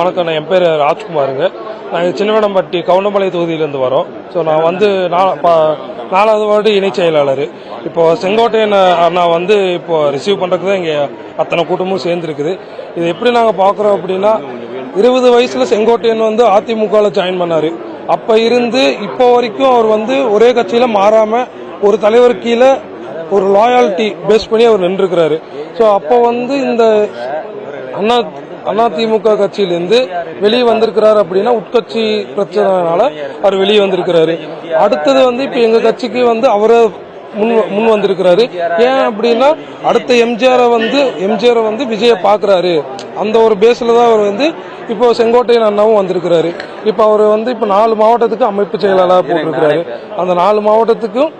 வணக்கம் நான் என் பேர் ராஜ்குமாருங்க. நாங்கள் சின்னவடம்பட்டி கவுண்டம்பாளைய தொகுதியிலேருந்து வரோம். ஸோ நான் வந்து நாலாவது வார்டு இணைச் செயலாளர். இப்போது செங்கோட்டையன் அண்ணா வந்து இப்போது ரிசீவ் பண்ணுறதுக்கு தான் இங்கே அத்தனை கூட்டமும் சேர்ந்துருக்குது. இது எப்படி நாங்கள் பார்க்குறோம் அப்படின்னா இருபது வயசில் செங்கோட்டையன் வந்து அதிமுகவில் ஜாயின் பண்ணார். அப்போ இருந்து இப்போ வரைக்கும் அவர் வந்து ஒரே கட்சியில் மாறாமல் ஒரு தலைவர் கீழே ஒரு லாயாலிட்டி பேஸ் பண்ணி அவர் நின்றுக்கிறாரு. ஸோ அப்போ வந்து இந்த அண்ணா அதிமுக கட்சியிலேருந்து வெளியே வந்திருக்கிறாரு அப்படின்னா உட்கட்சி பிரச்சனைனால அவர் வெளியே வந்திருக்கிறாரு. அடுத்தது வந்து இப்போ எங்க கட்சிக்கு வந்து அவரை முன் முன் வந்திருக்கிறாரு. ஏன் அப்படின்னா அடுத்த எம்ஜிஆரை வந்து எம்ஜிஆரை வந்து விஜயை பார்க்குறாரு அந்த ஒரு பேஸில் தான் அவர் வந்து இப்போ செங்கோட்டையன் அண்ணாவும் வந்திருக்கிறாரு. இப்போ அவர் வந்து இப்போ நாலு மாவட்டத்துக்கு அமைப்பு செயலாளராக போட்டிருக்கிறாரு. அந்த நாலு மாவட்டத்துக்கும்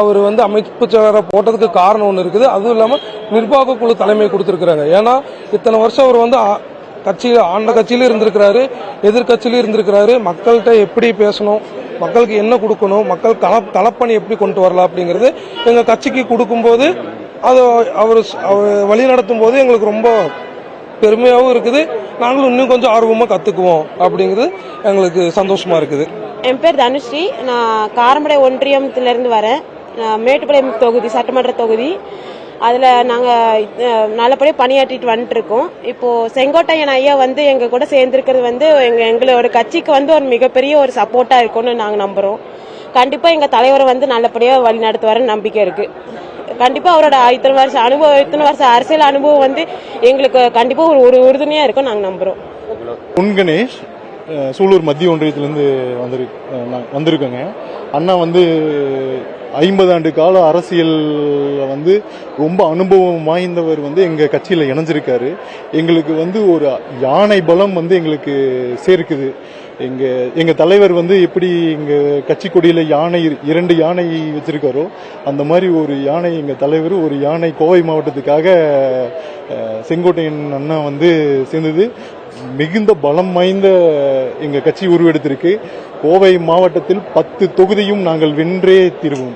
அவர் வந்து அமைப்பு செயலராக போட்டதுக்கு காரணம் ஒன்று இருக்குது. அதுவும் இல்லாமல் நிர்வாக குழு தலைமை கொடுத்துருக்குறாங்க. ஏன்னா இத்தனை வருஷம் அவர் வந்து கட்சியில் ஆண்ட கட்சியிலும் இருந்திருக்கிறாரு எதிர்கட்சியிலும் இருந்திருக்கிறாரு. மக்கள்கிட்ட எப்படி பேசணும் மக்களுக்கு என்ன கொடுக்கணும் மக்கள் கல கலப்பணி எப்படி கொண்டு வரலாம் அப்படிங்கிறது எங்கள் கட்சிக்கு கொடுக்கும்போது அதை அவர் அவர் வழி நடத்தும் போது எங்களுக்கு ரொம்ப பெருமையாகவும் இருக்குது. நாங்களும் இன்னும் கொஞ்சம் ஆர்வமாக கற்றுக்குவோம் அப்படிங்கிறது எங்களுக்கு சந்தோஷமாக இருக்குது. என் பேர் தனுஸ்ரீ. நான் காரமடை ஒன்றியத்திலேருந்து வரேன். மேட்டுப்பாளையம் தொகுதி சட்டமன்ற தொகுதி. அதில் நாங்கள் நல்லபடியாக பணியாற்றிட்டு வந்துட்டு இருக்கோம் இப்போது செங்கோட்டையன் ஐயா வந்து எங்கள் கூட சேர்ந்துருக்கிறது வந்து எங்கள் எங்களோட கட்சிக்கு வந்து ஒரு மிகப்பெரிய ஒரு சப்போர்ட்டாக இருக்கும்னு நாங்கள் நம்புகிறோம் கண்டிப்பாக எங்கள் தலைவரை வந்து நல்லபடியாக வழி நடத்துவாருன்னு நம்பிக்கை இருக்குது கண்டிப்பாக அவரோட இத்தனை வருஷம் அனுபவம் இத்தனை வருஷம் அரசியல் அனுபவம் வந்து எங்களுக்கு கண்டிப்பாக ஒரு ஒரு உறுதுணையாக இருக்கும் நாங்கள் நம்புகிறோம் உன் கணேஷ் சூலூர் மத்திய ஒன்றியத்திலேருந்து வந்துரு வந்திருக்கோங்க. அண்ணா வந்து ஐம்பது ஆண்டு கால அரசியலில் வந்து ரொம்ப அனுபவம் வாய்ந்தவர் வந்து எங்கள் கட்சியில் இணைஞ்சிருக்காரு. எங்களுக்கு வந்து ஒரு யானை பலம் வந்து எங்களுக்கு சேர்க்குது. எங்கள் எங்கள் தலைவர் வந்து எப்படி எங்கள் கட்சி கொடியில் யானை இரு- இரண்டு யானை வச்சுருக்காரோ அந்த மாதிரி ஒரு யானை எங்கள் தலைவர் ஒரு யானை கோவை மாவட்டத்துக்காக செங்கோட்டையன் அண்ணா வந்து சேர்ந்தது. மிகுந்த பலம் வாய்ந்த எங்கள் கட்சி உருவெடுத்திருக்கு. கோவை மாவட்டத்தில் பத்து தொகுதியும் நாங்கள் வென்றே தீர்வோம்.